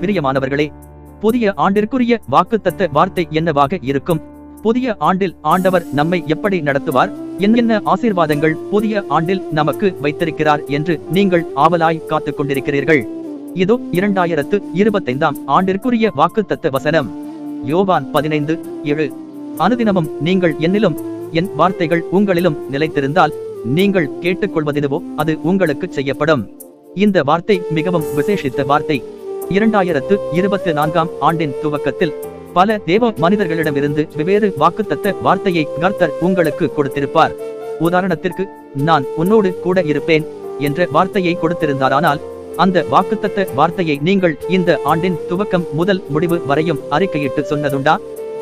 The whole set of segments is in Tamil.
பிரியமானவர்களே புதிய ஆண்டிற்குரிய வாக்குத்தத்த வார்த்தை என்னவாக இருக்கும்? புதிய ஆண்டில் ஆண்டவர் நம்மை எப்படி நடத்துவார்? என்னென்ன ஆசீர்வாதங்கள் புதிய ஆண்டில் நமக்கு வைத்திருக்கிறார் என்று நீங்கள் ஆவலாய் காத்துக் கொண்டிருக்கிறீர்கள் இதோ இரண்டாயிரத்து இருபத்தைந்தாம் ஆண்டிற்குரிய வாக்குத்தத்த வசனம். யோவான் பதினைந்து ஏழு. அனுதினமும் நீங்கள் என்னிலும் என் வார்த்தைகள் உங்களிலும் நிலைத்திருந்தால் நீங்கள் கேட்டுக்கொள்வதெதுவோ அது உங்களுக்கு செய்யப்படும். இந்த வார்த்தை மிகவும் விசேஷித்த வார்த்தை. இரண்டாயிரத்து இருபத்தி நான்காம் ஆண்டின் துவக்கத்தில் பல தேவ மனிதர்களிடமிருந்து வெவ்வேறு வாக்குத்தத்த வார்த்தையை கர்த்தர் உங்களுக்கு கொடுத்திருப்பார். உதாரணத்திற்கு நான் உன்னோடு கூட இருப்பேன் என்ற வார்த்தையை கொடுத்திருந்தாரானால் அந்த வாக்குத்தத்த வார்த்தையை நீங்கள் இந்த ஆண்டின் துவக்கம் முதல் முடிவு வரையும் அறிக்கையிட்டு சொன்னதுண்டா?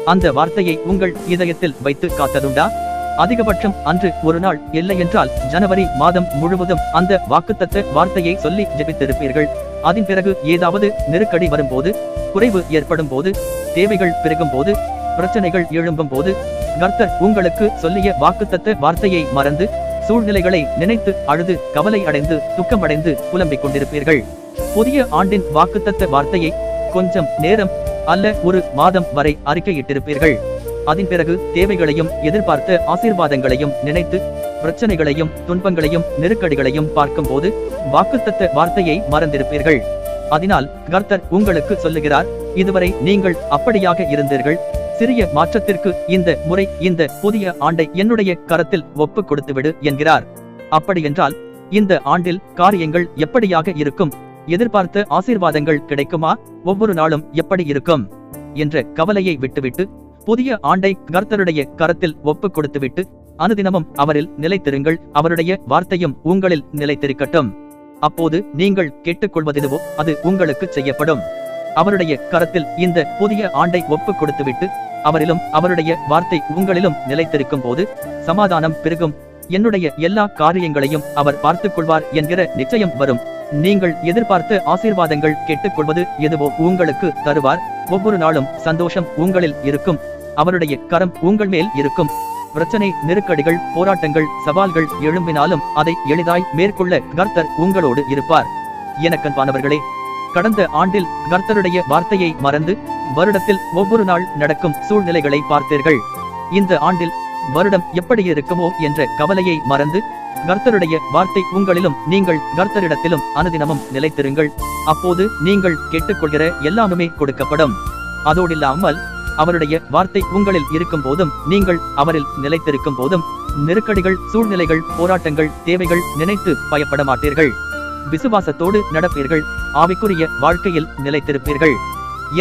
அந்த வார்த்தையை உங்கள் இதயத்தில் வைத்து காத்ததுண்டா? அதிகபட்சம் அன்று ஒரு நாள் இல்லையென்றால் ஜனவரி மாதம் முழுவதும் அந்த வாக்குத்தத்த வார்த்தையை சொல்லி ஜெபித்திருப்பீர்கள். அதன் பிறகு ஏதாவது நெருக்கடி வரும்போது குறைவு ஏற்படும் போது தேவைகள் பெருகும் போது பிரச்சனைகள் எழும்பும் போது கர்த்தர் உங்களுக்கு சொல்லிய வாக்குத்தத்த வார்த்தையை மறந்து சூழ்நிலைகளை நினைத்து அழுது கவலை அடைந்து துக்கமடைந்து புலம்பிக் கொண்டிருப்பீர்கள். புதிய ஆண்டின் வாக்குத்தத்த வார்த்தையை கொஞ்சம் நேரம் அல்ல ஒரு மாதம் வரை அறிக்கையிட்டிருப்பீர்கள். அதன் பிறகு தேவைகளையும் எதிர்பார்த்த ஆசீர்வாதங்களையும் நினைத்து பிரச்சனைகளையும் துன்பங்களையும் நெருக்கடிகளையும் பார்க்கும்போது வாக்குத்தத்த வார்த்தையை மறந்திருப்பீர்கள். அதனால் கர்த்தர் உங்களுக்கு சொல்லுகிறார் இதுவரை நீங்கள் அப்படியாக இருந்தீர்கள். சிறிய மாற்றத்திற்கு இந்த முறை இந்த புதிய ஆண்டை என்னுடைய கரத்தில் ஒப்பு கொடுத்துவிடு என்கிறார். அப்படியென்றால் இந்த ஆண்டில் காரியங்கள் எப்படியாக இருக்கும்? எதிர்பார்த்த ஆசீர்வாதங்கள் கிடைக்குமா? ஒவ்வொரு நாளும் எப்படி இருக்கும்? என்ற கவலையை விட்டுவிட்டு புதிய ஆண்டை கர்த்தருடைய கரத்தில் ஒப்பு கொடுத்துவிட்டு அனுதினமும் அவரில் நிலைத்திருங்கள். அவருடைய வார்த்தையும் உங்களில் நிலைத்திருக்கட்டும். அப்போது நீங்கள் கேட்டுக்கொள்வதெதுவோ அது உங்களுக்கு செய்யப்படும். அவருடைய கரத்தில் இந்த புதிய ஆண்டை ஒப்புக் கொடுத்துவிட்டு அவரிலும் அவருடைய வார்த்தை உங்களிலும் நிலைத்திருக்கும் போது சமாதானம் பெருகும். என்னுடைய எல்லா காரியங்களையும் அவர் பார்த்துக் கொள்வார் என்கிற நிச்சயம் வரும். நீங்கள் எதிர்பார்த்த ஆசீர்வாதங்கள் கேட்டுக்கொள்வது எதுவோ உங்களுக்கு தருவார். ஒவ்வொரு நாளும் சந்தோஷம் உங்களில் இருக்கும். அவருடைய கரம் உங்கள் மேல் இருக்கும். பிரச்சனை நெருக்கடிகள் போராட்டங்கள் சவால்கள் எழும்பினாலும் அதை எளிதாய் மேற்கொள்ள கர்த்தர் உங்களோடு இருப்பார். எனக்கன்பானவர்களே கடந்த ஆண்டில் கர்த்தருடைய வார்த்தையை மறந்து வருடத்தில் ஒவ்வொரு நாள் நடக்கும் சூழ்நிலைகளை பார்த்தீர்கள். இந்த ஆண்டில் வருடம் எப்படி இருக்குமோ என்ற கவலையை மறந்து கர்த்தருடைய வார்த்தை உங்களிலும் நீங்கள் கர்த்தரிடத்திலும் அனுதினமும் நிலைத்திருங்கள். அப்போது நீங்கள் கேட்டுக்கொள்கிற எல்லாமுமே கொடுக்கப்படும். அதோடில்லாமல் அவருடைய வார்த்தை உங்களில் இருக்கும் போதும் நீங்கள் அவரில் நிலைத்திருக்கும் போதும் நெருக்கடிகள் சூழ்நிலைகள் போராட்டங்கள் தேவைகள் நினைத்து பயப்பட மாட்டீர்கள் விசுவாசத்தோடு நடப்பீர்கள். ஆவிக்குரிய வாழ்க்கையில் நிலைத்திருப்பீர்கள்.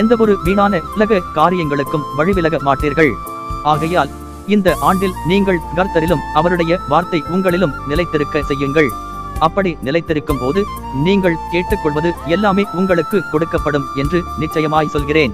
எந்தவொரு வீணான உலக காரியங்களுக்கும் வழிவிலக மாட்டீர்கள். ஆகையால் இந்த ஆண்டில் நீங்கள் கர்த்தரிலும் அவருடைய வார்த்தை உங்களிலும் நிலைத்திருக்க செய்யுங்கள். அப்படி நிலைத்திருக்கும் போது நீங்கள் கேட்டுக்கொள்வது எல்லாமே உங்களுக்கு கொடுக்கப்படும் என்று நிச்சயமாய் சொல்கிறேன்.